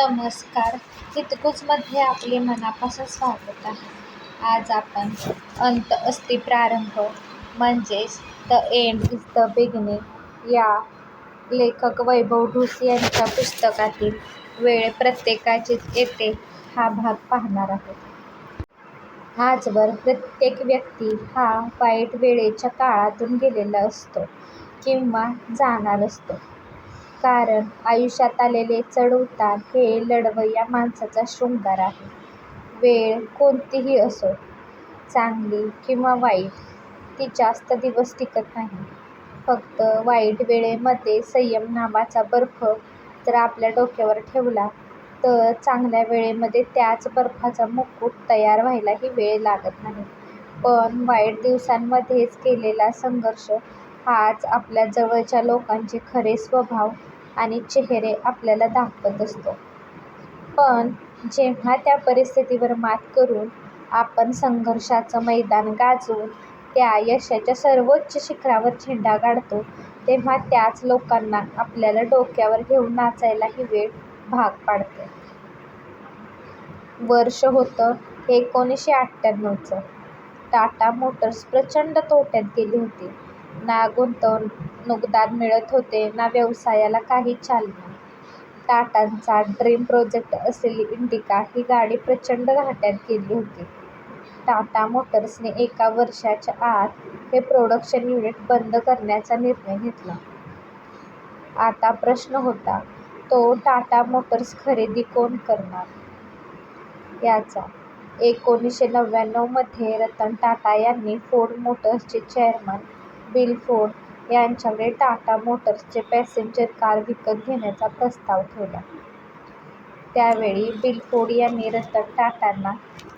नमस्कार. हितगुजमध्ये आपले मनापासून स्वागत आहे. आज आपण अंत अस्ति प्रारंभ म्हणजेच the end is the beginning या लेखक वैभव ढुस यांच्या पुस्तकातील वेळ प्रत्येकाचीच येते हा भाग पाहणार आहोत. आजवर प्रत्येक व्यक्ती हा वाईट वेळेच्या काळातून गेलेला असतो किंवा जाणार असतो. कारण आयुष्यात आलेले चढउतार हे लढवय्या माणसाचा शृंगार आहे. वेळ कोणतीही असो, चांगली किंवा वाईट, ती जास्त दिवस टिकत नाही. फक्त वाईट वेळेमध्ये संयम नावाचा बर्फ जर आपल्या डोक्यावर ठेवला तर चांगल्या वेळेमध्ये त्याच बर्फाचा मुकुट तयार व्हायलाही वेळ लागत नाही. पण वाईट दिवसांमध्येच केलेला संघर्ष हाच आपल्या जवळच्या लोकांचे खरे स्वभाव आणि चेहरे आपल्याला दाखवत असतो. पण जेव्हा त्या परिस्थितीवर मात करून आपण संघर्षाचं मैदान गाजवून त्या यशाच्या सर्वोच्च शिखरावर झेंडा गाडतो तेव्हा त्याच लोकांना आपल्याला डोक्यावर घेऊन नाचायलाही वेळ भाग पाडते. वर्ष होतं एकोणीसशे अठ्ठ्याण्णवचं. टाटा मोटर्स प्रचंड तोट्यात गेली होती. ना गुंतवणूकदार मिळत होते ना व्यवसायाला काही चालना. टाटांचा ड्रीम प्रोजेक्ट असलेली इंडिका ही गाडी प्रचंड घाट्यात गेली होती. टाटा मोटर्सने एका वर्षाच्या आत हे प्रोडक्शन युनिट बंद करण्याचा निर्णय घेतला. आता प्रश्न होता तो टाटा मोटर्स खरेदी कोण करणार, याचा. एकोणीसशे नव्याण्णवमध्ये रतन टाटा यांनी फोर्ड मोटर्सचे चेअरमन बिल फोर्ड यांच्याकडे टाटा मोटर्सचे पॅसेंजर कार विकत घेण्याचा प्रस्ताव ठेवला. त्यावेळी बिलफोड यांनी रतन टाटांना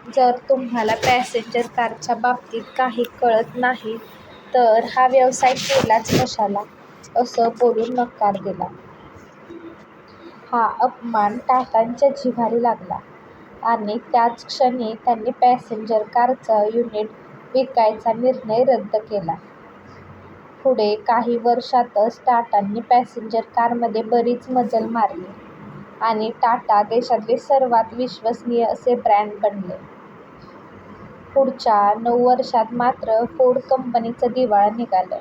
जर तुम्हाला पॅसेंजर कारच्या बाबतीत काही कळत नाही तर हा व्यवसाय केलाच कशाला, असं बोलून नकार दिला. हा अपमान टाटांच्या जिव्हारी लागला आणि त्याच क्षणी त्यांनी पॅसेंजर कारचं युनिट विकायचा निर्णय रद्द केला. पुढे काही वर्षातच टाटांनी पॅसेंजर कारमध्ये बरीच मजल मारली आणि टाटा देशातले सर्वात विश्वसनीय असे ब्रँड बनले. पुढच्या नऊ वर्षांत मात्र फोर्ड कंपनीचं दिवाळं निघालं.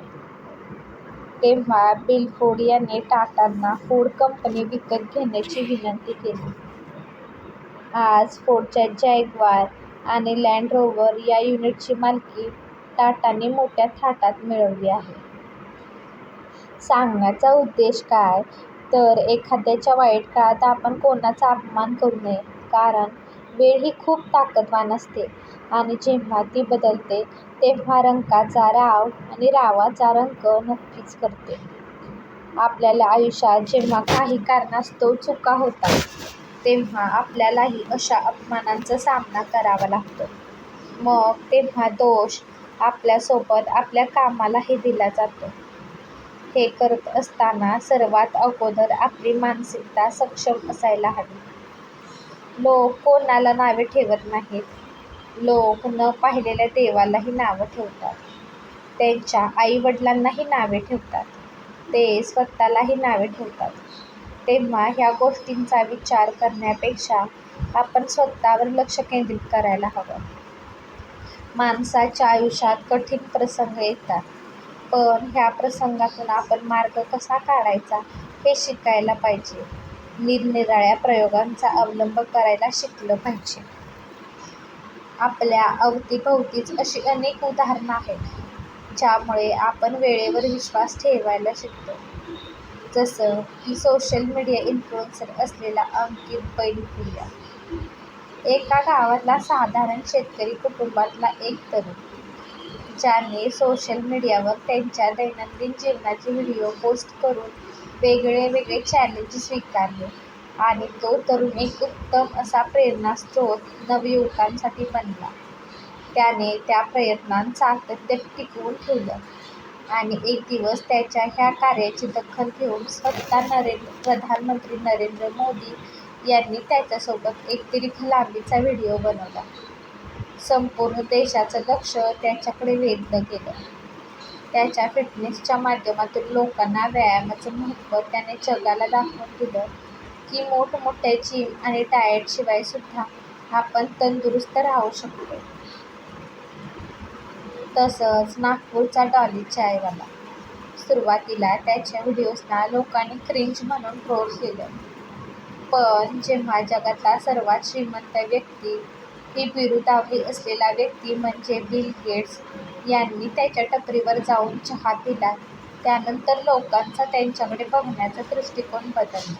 तेव्हा बिल फोर्ड यांनी टाटांना फोर्ड कंपनी विकत घेण्याची विनंती केली. आज फोर्डच्या जॅग्वार आणि लँड रोव्हर या युनिटची मालकी टाटांनी मोठ्या थाटात मिळवली आहे. सांगण्याचा उद्देश काय तर एखाद्याच्या वाईट काळात आपण कोणाचा अपमान करू नये कारण वेळ ही खूप ताकदवान असते आणि जेव्हा ती बदलते तेव्हा रंकाचा राव आणि रावाचा रंक नक्कीच करते. आपल्याला आयुष्यात जेव्हा काही कारणास्तव चुका होतात तेव्हा आपल्यालाही अशा अपमानांचा सामना करावा लागतो. मग तेव्हा दोष आपल्यासोबत आपल्या कामालाही दिला जातो. हे करत असताना सर्वात अगोदर आपली मानसिकता सक्षम असायला हवी. लोक कोणाला नावे ठेवत नाहीत. लोक न पाहिलेल्या देवालाही नावं ठेवतात. त्यांच्या आईवडिलांनाही नावे ठेवतात. ते स्वतःलाही नावे ठेवतात. तेव्हा ह्या गोष्टींचा विचार करण्यापेक्षा आपण स्वतःवर लक्ष केंद्रित करायला हवं. माणसाच्या आयुष्यात कठीण प्रसंग येतात पण ह्या प्रसंगातून आपण मार्ग कसा काढायचा हे शिकायला पाहिजे. निरनिराळ्या प्रयोगांचा अवलंब करायला शिकलं पाहिजे. आपल्या अवतीभवतीच अशी अनेक उदाहरणं आहेत ज्यामुळे आपण वेळेवर विश्वास ठेवायला शिकतो. जसं की सोशल मीडिया इन्फ्लुएन्सर असलेला अंकित बैलपुरिया. एका गावातला साधारण शेतकरी कुटुंबातला एक तरुण, ज्याने सोशल मीडियावर त्यांच्या दैनंदिन जीवनाचे व्हिडिओ पोस्ट करून वेगळे वेगळे चॅलेंज स्वीकारले आणि तो तरुण एक उत्तम असा प्रेरणास्रोत नवयुवकांसाठी बनला. त्याने त्या प्रयत्नांत सातत्य टिकवून ठेवलं आणि एक दिवस त्याच्या ह्या कार्याची दखल घेऊन स्वतः नरेंद्र प्रधानमंत्री नरेंद्र मोदी यांनी त्याच्यासोबत एक दीर्घ लांबीचा व्हिडिओ बनवला. संपूर्ण देशाचं लक्ष त्याच्याकडे वेधलं गेलं. त्याच्या फिटनेसच्या माध्यमातून लोकांना व्यायामाचं महत्त्व त्याने जगाला दाखवून दिलं. की मोठमोठ्या जिम आणि डाएटशिवाय सुद्धा आपण तंदुरुस्त राहू शकतो. तसंच नागपूरचा डॉली चायवाला. सुरुवातीला त्याच्या व्हिडिओजना लोकांनी क्रिंज म्हणून ट्रोल केलं. पण जेव्हा जगातला सर्वात श्रीमंत व्यक्ती ही बिरुदावली असलेला व्यक्ती म्हणजे बिल गेट्स यांनी त्याच्या टपरीवर जाऊन चहा पिला त्यानंतर लोकांचा त्यांच्याकडे बघण्याचा दृष्टिकोन बदलला.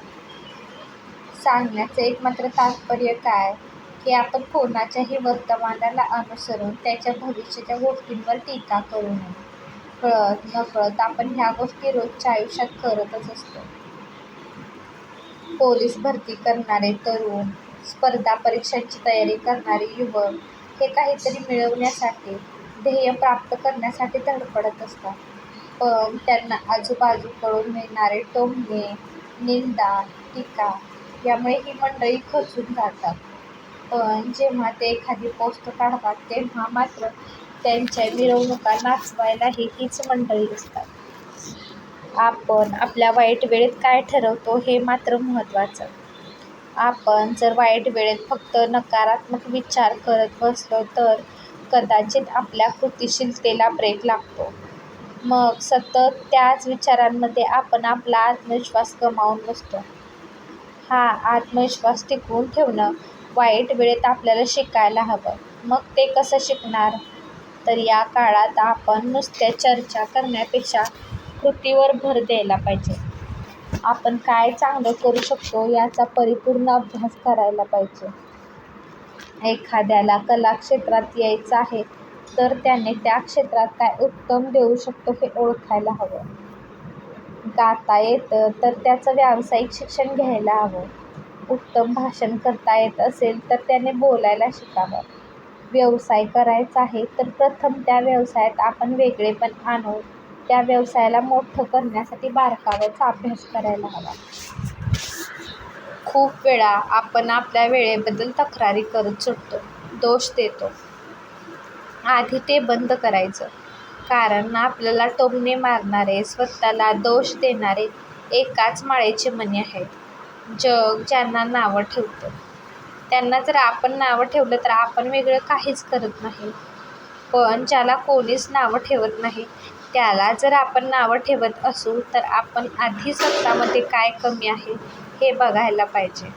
सांगण्याचं एकमात्र तात्पर्य काय, की आपण कोणाच्याही वर्तमानाला अनुसरून त्याच्या भविष्याच्या गोष्टींवर टीका करू नये. कळत नकळत आपण ह्या गोष्टी रोजच्या आयुष्यात करतच असतो. पोलीस भरती करणारे तरुण, स्पर्धा परीक्षांची तयारी करणारे युवक हे काहीतरी मिळवण्यासाठी, ध्येय प्राप्त करण्यासाठी धडपडत असतात. पण त्यांना आजूबाजूकडून मिळणारे टोमणे, निंदा, टीका यामुळे ही मंडळी खचून जातात. पण जेव्हा ते एखादी पोस्ट काढतात तेव्हा मात्र त्यांच्या मिरवणुका नाचवायलाही हीच मंडळी असतात. आपण आपल्या वाईट वेळेत काय ठरवतो हे मात्र महत्त्वाचं. आपण जर वाईट वेळेत फक्त नकारात्मक विचार करत बसलो तर कदाचित आपल्या कृतिशीलतेला ब्रेक लागतो. मग सतत त्याच विचारांमध्ये आपण आपला आत्मविश्वास गमावून बसतो. हा आत्मविश्वास टिकवून ठेवणं वाईट वेळेत आपल्याला शिकायला हवं. मग ते कसं शिकणार? तर या काळात आपण नुसत्या चर्चा करण्यापेक्षा कृतीवर भर द्यायला पाहिजे. आपण काय चांगलं करू शकतो याचा परिपूर्ण अभ्यास करायला पाहिजे. एखाद्याला कला क्षेत्रात यायचं आहे तर त्याने त्या क्षेत्रात काय उत्तम देऊ शकतो हे ओळखायला हवं. गाता येतं तर त्याचं व्यावसायिक शिक्षण घ्यायला हवं. उत्तम भाषण करता येत असेल तर त्याने बोलायला शिकावं. व्यवसाय करायचा आहे तर प्रथम त्या व्यवसायात आपण वेगळेपण आणू त्या व्यवसायाला मोठं करण्यासाठी बारकाव्याचा अभ्यास करायला हवा. खूप वेळा आपण आपल्या वेळेबद्दल तक्रारी करत सुटतो, दोष देतो. आधी ते बंद करायचं. कारण आपल्याला टोमणे मारणारे, स्वतःला दोष देणारे एकाच माळेचे मणी आहेत. जग ज्यांना नावं ठेवतं, त्यांना जर आपण नावं ठेवलं तर आपण वेगळं काहीच करत नाही. पण ज्याला कोणीच नावं ठेवत नाही त्याला जर आपण नावं ठेवत असू तर आपण आधी स्वतःमध्ये काय कमी आहे हे बघायला पाहिजे.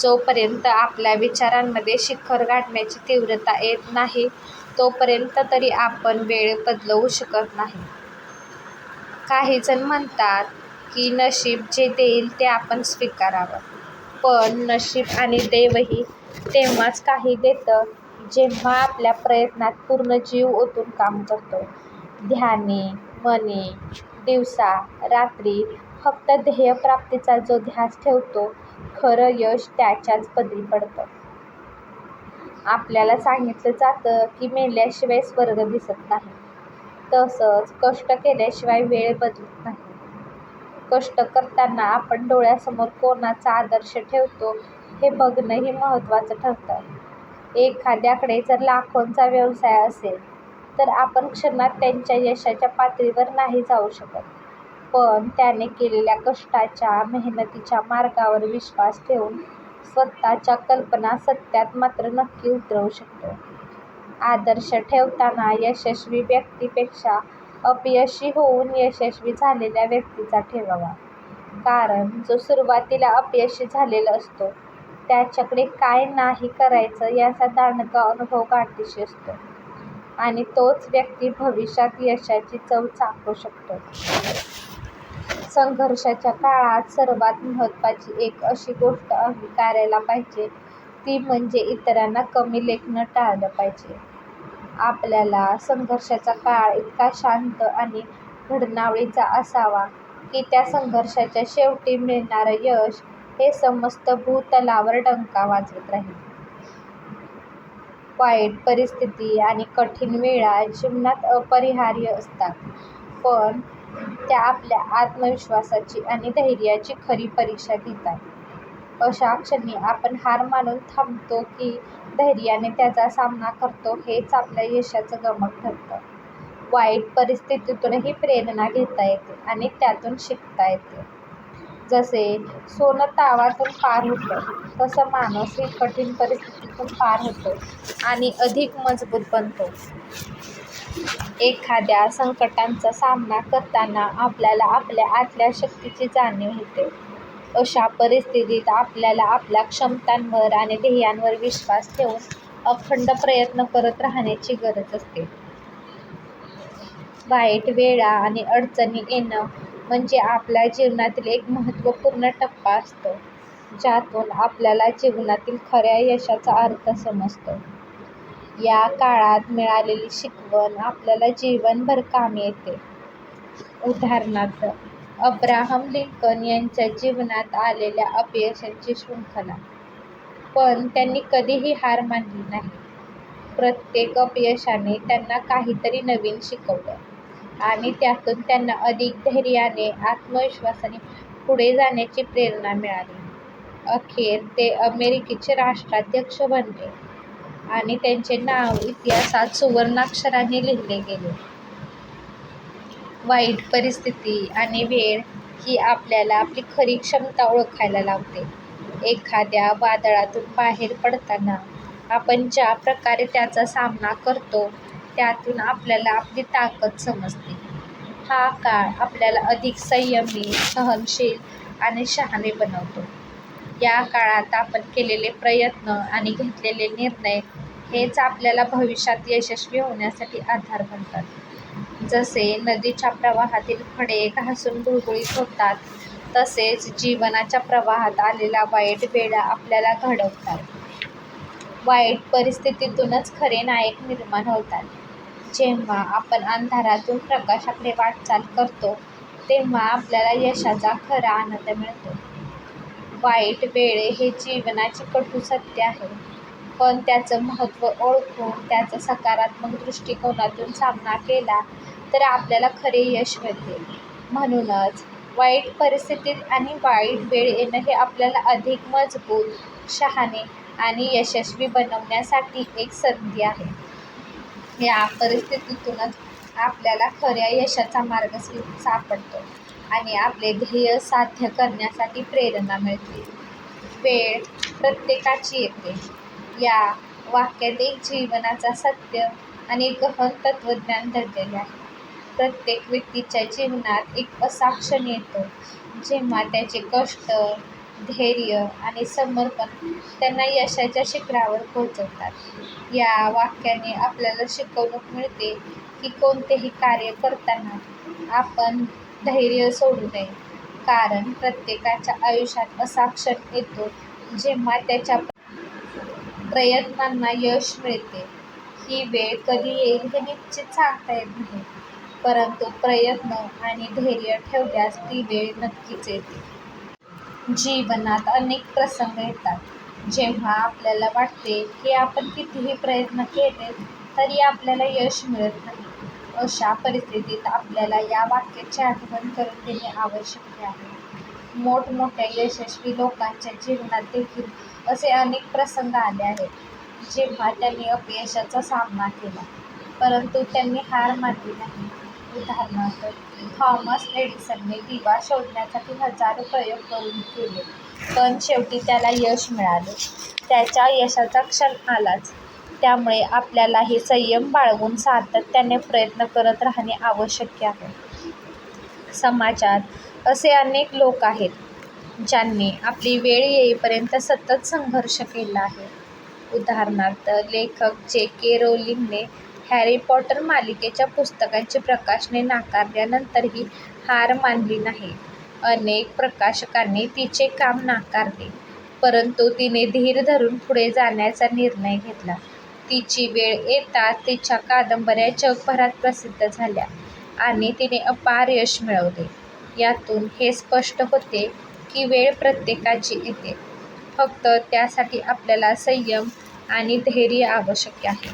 जोपर्यंत आपल्या विचारांमध्ये शिखर गाठण्याची तीव्रता येत नाही तोपर्यंत तरी आपण वेळ बदलवू शकत नाही. काहीजण म्हणतात की नशीब जे देईल ते आपण स्वीकारावं. पण नशीब आणि देवही तेव्हाच काही देतं जेव्हा आपल्या प्रयत्नात पूर्ण जीव ओतून काम करतो. ध्यानी मनी दिवसा रात्री फक्त ध्येयप्राप्तीचा जो ध्यास ठेवतो खरं यश त्याच्याच पदरी पडतं. आपल्याला सांगितलं जातं की मेल्याशिवाय स्वर्ग दिसत नाही. तसंच कष्ट केल्याशिवाय वेळ बदलत नाही. कष्ट करताना आपण डोळ्यासमोर कोणाचा आदर्श ठेवतो हे बघणंही महत्त्वाचं ठरतं. एखाद्याकडे जर लाखोंचा व्यवसाय असेल तर आपण क्षणात त्यांच्या यशाच्या पातळीवर नाही जाऊ शकत. पण त्याने केलेल्या कष्टाच्या, मेहनतीच्या मार्गावर विश्वास ठेवून स्वतःच्या कल्पना सत्यात मात्र नक्की उतरवू शकतो. आदर्श ठेवताना यशस्वी व्यक्तीपेक्षा अपयशी होऊन यशस्वी झालेल्या व्यक्तीचा ठेवावा. कारण जो सुरुवातीला अपयशी झालेला असतो त्याच्याकडे काय नाही करायचं याचा दांडका अनुभव गाठीशी असतो आणि तोच व्यक्ती भविष्यात यशाची चव चाखू शकतो. संघर्षाच्या काळात सर्वात महत्त्वाची एक अशी गोष्ट अंगीकारायला पाहिजे ती म्हणजे इतरांना कमी लेखणं टाळलं पाहिजे. आपल्याला संघर्षाचा काळ इतका शांत आणि घडणावळीचा असावा की त्या संघर्षाच्या शेवटी मिळणारं यश हे समस्त भूतलावर डंका वाजवत राहील. वाईट परिस्थिती आणि कठीण वेळा जीवनात अपरिहार्य असतात. पण त्या आपल्या आत्मविश्वासाची आणि धैर्याची खरी परीक्षा घेतात. अशा क्षणी आपण हार मानून थांबतो की धैर्याने त्याचा सामना करतो हेच आपल्या यशाचं गमक ठरतं. वाईट परिस्थितीतूनही प्रेरणा घेता येते आणि त्यातून शिकता येते जसे सोनं तावातून पार होतं तसं माणूस ही कठीण परिस्थितीतून पार होतो आणि अधिक मजबूत बनतो. एखाद्या संकटांचा सामना करताना आपल्याला आपल्या आतल्या शक्तीची जाणीव होते. अशा परिस्थितीत आपल्याला आपल्या क्षमतांवर आणि ध्येयांवर विश्वास ठेवून अखंड प्रयत्न करत राहण्याची गरज असते. वाईट वेळा आणि अडचणी येणं म्हणजे आपल्या जीवनातील एक महत्त्वपूर्ण टप्पा असतो, ज्यातून आपल्याला जीवनातील खऱ्या यशाचा अर्थ समजतो. या काळात मिळालेली शिकवण आपल्याला जीवनभर कामी येते. उदाहरणार्थ, अब्राहम लिंकन यांच्या जीवनात आलेल्या अपयशांची शृंखला. पण त्यांनी कधीही हार मानली नाही. प्रत्येक अपयशाने त्यांना काहीतरी नवीन शिकवलं आणि त्यातून त्यांना अधिक धैर्याने, आत्मविश्वासाने पुढे जाण्याची प्रेरणा मिळाली. अखेर ते अमेरिकेचे राष्ट्राध्यक्ष बनले आणि त्यांचे नाव इतिहासात सुवर्णाक्षराने लिहिले गेले. वाईट परिस्थिती आणि वेळ ही आपल्याला आपली खरी क्षमता ओळखायला लावते. एखाद्या वादळातून बाहेर पडताना आपण ज्या प्रकारे त्याचा सामना करतो, त्यातून आपल्याला आपली ताकद समजते. हा काळ आपल्याला अधिक संयमी, सहनशील आणि शहाणे बनवतो. या काळात आपण केलेले प्रयत्न आणि घेतलेले निर्णय हेच आपल्याला भविष्यात यशस्वी होण्यासाठी आधार बनतात. जसे नदीच्या प्रवाहातील खडे घासून गुळगुळीत होतात, तसेच जीवनाच्या प्रवाहात आलेला वाईट वेळा आपल्याला घडवतात. वाईट परिस्थितीतूनच खरे नायक निर्माण होतात. जेव्हा आपण अंधारातून प्रकाशाकडे वाटचाल करतो, तेव्हा आपल्याला यशाचा खरा आनंद मिळतो. वाईट वेळ हे जीवनाचे कटू सत्य आहे, पण त्याचं महत्त्व ओळखून त्याचा सकारात्मक दृष्टिकोनातून सामना केला तर आपल्याला खरे यश मिळते. म्हणूनच वाईट परिस्थिती आणि वाईट वेळ येणं हे आपल्याला अधिक मजबूत, शहाणे आणि यशस्वी बनवण्यासाठी एक संधी आहे. या परिस्थितीतूनच आपल्याला खऱ्या यशाचा मार्ग सापडतो आणि आपले ध्येय साध्य करण्यासाठी प्रेरणा मिळते. वेळ प्रत्येकाची येते, या वाक्यात एक जीवनाचा सत्य आणि गहन तत्त्वज्ञान दडलेले आहे. प्रत्येक व्यक्तीच्या जीवनात एक असा क्षण येतो, जेव्हा त्याचे कष्ट, धैर्य आणि समर्पण त्यांना यशाच्या शिखरावर पोहोचवतात. या वाक्याने आपल्याला शिकवणूक मिळते की कोणतेही कार्य करताना आपण धैर्य सोडू नये, कारण प्रत्येकाच्या आयुष्यात असा क्षण येतो जेव्हा त्याच्या प्रयत्नांना यश मिळते. ही वेळ कधी येईल हे निश्चित सांगता येत नाही, परंतु प्रयत्न आणि धैर्य ठेवल्यास ती वेळ नक्कीच येते. जीवनात अनेक प्रसंग येतात, जेव्हा आपल्याला वाटते की आपण कितीही प्रयत्न केले तरी आपल्याला यश मिळत नाही. अशा परिस्थितीत आपल्याला या वाक्याची आठवण करून देणे आवश्यक आहे. मोठमोठ्या यशस्वी लोकांच्या जीवनात देखील असे अनेक प्रसंग आले आहेत, जेव्हा त्यांनी अपयशाचा सामना केला, परंतु त्यांनी हार मानली नाही. उदाहरणार्थ, थॉमस एडिसनने दिवा शोधण्यासाठी हजारो प्रयोग करून केले, पण शेवटी त्याला यश मिळाले. त्याच्या यशाचा क्षण आलाच. त्यामुळे आपल्यालाही संयम बाळगून सातत्याने प्रयत्न करत राहणे आवश्यक आहे. समाजात असे अनेक लोक आहेत, ज्यांनी आपली वेळ येईपर्यंत सतत संघर्ष केला आहे. उदाहरणार्थ, लेखक जे. के. रोलिंगने हॅरी पॉटर मालिकेच्या पुस्तकांची प्रकाशने नाकारल्यानंतरही हार मानली नाही. अनेक प्रकाशकांनी तिचे काम नाकारले, परंतु तिने धीर धरून पुढे जाण्याचा निर्णय घेतला. तिची वेळ येताच तिच्या कादंबऱ्या जगभरात प्रसिद्ध झाल्या आणि तिने अपार यश मिळवले. यातून हे स्पष्ट होते की वेळ प्रत्येकाची येते, फक्त त्यासाठी आपल्याला संयम आणि धैर्य आवश्यक आहे.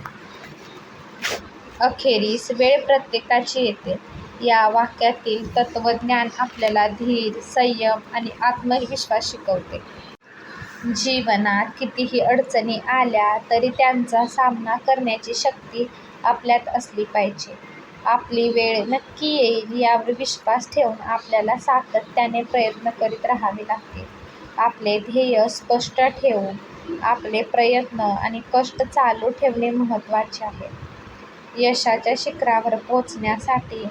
अखेरीस, वेळ प्रत्येकाची येते या वाक्यातील तत्त्वज्ञान आपल्याला धीर, संयम आणि आत्मविश्वास शिकवते. जीवनात कितीही अडचणी आल्या तरी त्यांचा सामना करण्याची शक्ती आपल्यात असली पाहिजे. आपली वेळ नक्की येईल यावर विश्वास ठेवून आपल्याला सातत्याने प्रयत्न करीत राहावे लागते. आपले ध्येय स्पष्ट ठेवून आपले प्रयत्न आणि कष्ट चालू ठेवणे महत्त्वाचे आहे. यशाच्या शिखरावर पोचण्यासाठी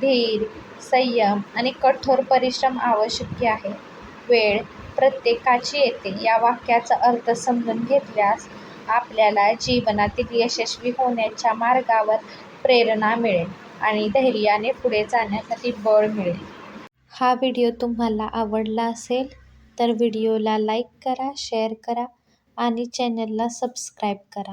धीर, संयम आणि कठोर परिश्रम आवश्यक आहे. वेळ प्रत्येकाची येते या वाक्याचा अर्थ समजून घेतल्यास आपल्याला जीवनातील यशस्वी होण्याच्या मार्गावर प्रेरणा मिळेल आणि धैर्याने पुढे जाण्यासाठी बळ मिळेल. हा व्हिडिओ तुम्हाला आवडला असेल तर व्हिडिओला लाईक करा, शेअर करा आणि चॅनलला सबस्क्राईब करा.